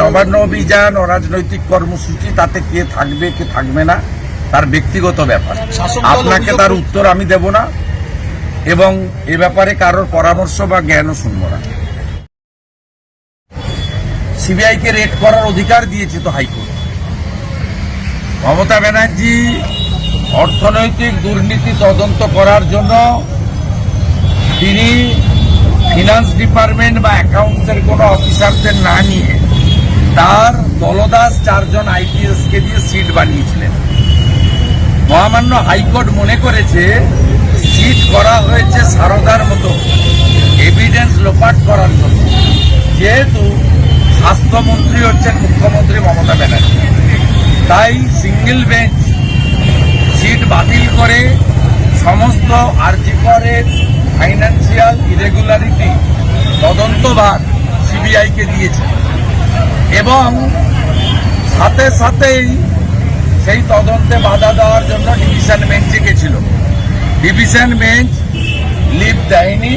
নবান্ন অভিযান অরাজনৈতিক কর্মসূচি তাতে কে থাকবে কে থাকবে না তার ব্যক্তিগত ব্যাপার। আপনাকে তার উত্তর আমি দেব না এবং এ ব্যাপারে কারোর পরামর্শ বা জ্ঞানও শুনব না। সিবিআইকে রেড করার অধিকার দিয়েছে তো হাইকোর্ট। মমতা ব্যানার্জি অর্থনৈতিক দুর্নীতি তদন্ত করার জন্য তিনি ফিনান্স ডিপার্টমেন্ট বা অ্যাকাউন্টসের কোনো অফিসারদের না নিয়ে তার দলদাস চারজন আইপিএসকে দিয়ে সিট বানিয়েছিলেন। মহামান্য হাইকোর্ট মনে করেছে, সিট করা হয়েছে সারদার মতো এভিডেন্স লোপাট করার জন্য। যেহেতু স্বাস্থ্যমন্ত্রী হচ্ছেন মুখ্যমন্ত্রী মমতা ব্যানার্জি। তাই সিঙ্গেল বেঞ্চ সিট বাতিল করে সমস্ত আর্জিকরের ফাইন্যান্সিয়াল ইরেগুলারিটি তদন্তভার সিবিআইকে দিয়েছে। এবং সাথে সাথেই সেই তদন্তে বাধা দেওয়ার জন্য ডিভিশন বেঞ্চে গেছিল। ডিভিশন বেঞ্চ লিভ দেয়নি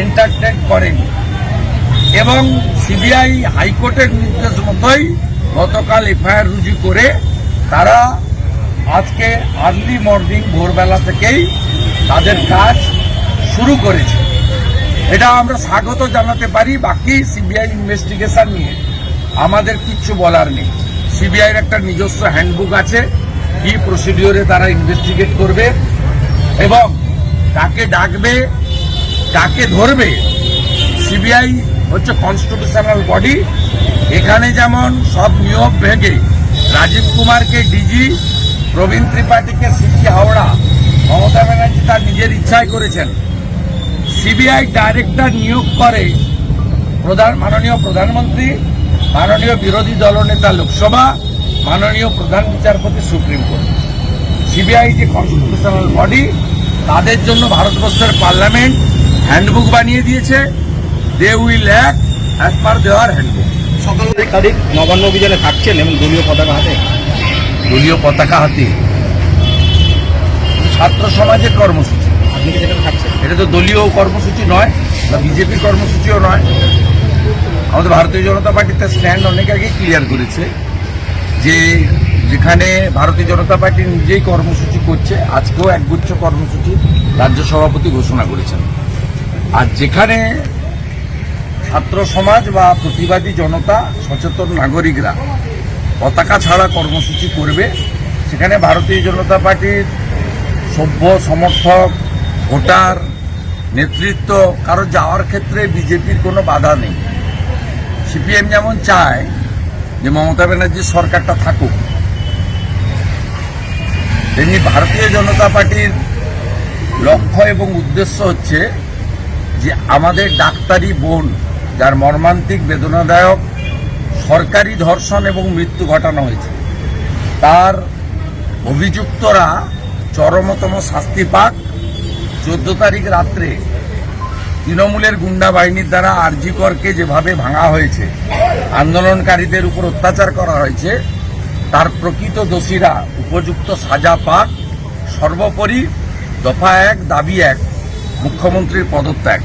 এন্টারটেন করেনি। এবং সিবিআই হাইকোর্টের নির্দেশ মতোই গতকাল এফআইআর রুজু করে তারা আজকে আর্লি মর্নিং ভোরবেলা থেকেই তাদের কাজ শুরু করেছে। এটা আমরা স্বাগত জানাতে পারি, বাকি সিবিআই ইনভেস্টিগেশন নিয়ে। আমাদের কিচ্ছু বলার নেই। সিবিআইয়ের একটা নিজস্ব হ্যান্ডবুক আছে। কি প্রসিডিওরে তারা ইনভেস্টিগেট করবে এবং কাকে ডাকবে, কাকে ধরবে, সিবিআই হচ্ছে কনস্টিটিউশনাল বডি এখানে যেমন সব নিয়োগ ভেঙে রাজীব কুমারকে ডিজি প্রবীণ ত্রিপাঠীকে সিপি হাওড়া, মমতা ব্যানার্জি তার নিজের ইচ্ছায় করেছেন। সিবিআই ডাইরেক্টর নিয়োগ করে প্রধান, মাননীয় প্রধানমন্ত্রী মাননীয় বিরোধী দলনেতা লোকসভা মাননীয় প্রধান বিচারপতি সুপ্রিম কোর্ট। সিবিআই যে কনস্টিটিউশনাল বডি তাদের জন্য ভারতবর্ষের পার্লামেন্ট হ্যান্ডবুক বানিয়ে দিয়েছে। They will act as per দেওয়ার হ্যান্ডবুক সকাল তারিখ নবান্ন অভিযানে থাকছেন এবং দলীয় পতাকা হাতে। দলীয় পতাকা হাতে। ছাত্র সমাজের কর্মসূচি। আপনি কি সেখানে থাকছেন? এটা তো দলীয় কর্মসূচি নয় বা বিজেপির কর্মসূচিও নয়। আমাদের ভারতীয় জনতা পার্টিতে স্ট্যান্ড অনেক আগে ক্লিয়ার করেছে যে যেখানে ভারতীয় জনতা পার্টি নিজেই কর্মসূচি করছে, আজকেও একগুচ্ছ কর্মসূচি রাজ্য সভাপতি ঘোষণা করেছেন। আর যেখানে ছাত্র সমাজ বা প্রতিবাদী জনতা, সচেতন নাগরিকরা পতাকা ছাড়া কর্মসূচি করবে, সেখানে ভারতীয় জনতা পার্টির সভ্য সমর্থক, ভোটার, নেতৃত্ব, কারও যাওয়ার ক্ষেত্রে বিজেপির কোনো বাধা নেই। সিপিএম যেমন চায় যে মমতা ব্যানার্জির সরকারটা থাকুক, তেমনি ভারতীয় জনতা পার্টির লক্ষ্য এবং উদ্দেশ্য হচ্ছে যে আমাদের ডাক্তারি বোন যার মর্মান্তিক বেদনাদায়ক সরকারি ধর্ষণ এবং মৃত্যু ঘটানো হয়েছে, তার অভিযুক্তরা চরমতম শাস্তি পাক। চোদ্দ তারিখ রাত্রে তৃণমূলের গুন্ডা বাহিনীর দ্বারা আরজি করকে যেভাবে ভাঙা হয়েছে, আন্দোলনকারীদের উপর অত্যাচার করা হয়েছে, তার প্রকৃত দোষীরা উপযুক্ত সাজা পাক, সর্বোপরি দফা এক, দাবি এক, মুখ্যমন্ত্রীর পদত্যাগ।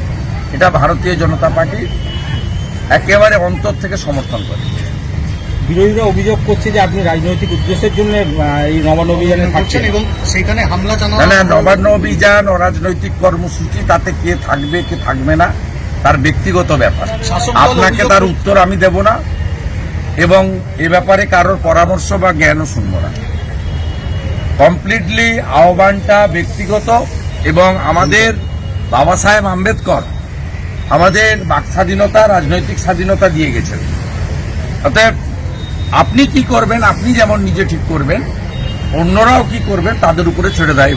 এটা ভারতীয় জনতা পার্টি একেবারে অন্তর থেকে সমর্থন করে। বিরোধীরা অভিযোগ করছে যে আপনি রাজনৈতিক উদ্দেশ্যের জন্য এই নবান্ন অভিযানে থাকছেন। এবং সেখানে হামলা না চালানো না নবান্ন অভিযান অরাজনৈতিক কর্মসূচি তাতে কে থাকবে কে থাকবে না তার ব্যক্তিগত ব্যাপার। আপনাকে তার উত্তর আমি দেব না এবং এ ব্যাপারে কারোর পরামর্শ বা জ্ঞানও শুনব না। কমপ্লিটলি আহ্বানটা ব্যক্তিগত এবং আমাদের বাবা সাহেব আম্বেদকর আমাদের বাক স্বাধীনতা রাজনৈতিক স্বাধীনতা দিয়ে গেছেন। অতএব আপনি কি করবেন, আপনি যেমন নিজে ঠিক করবেন, অন্যরাও কি করবেন, তাদের উপরে ছেড়ে দেয়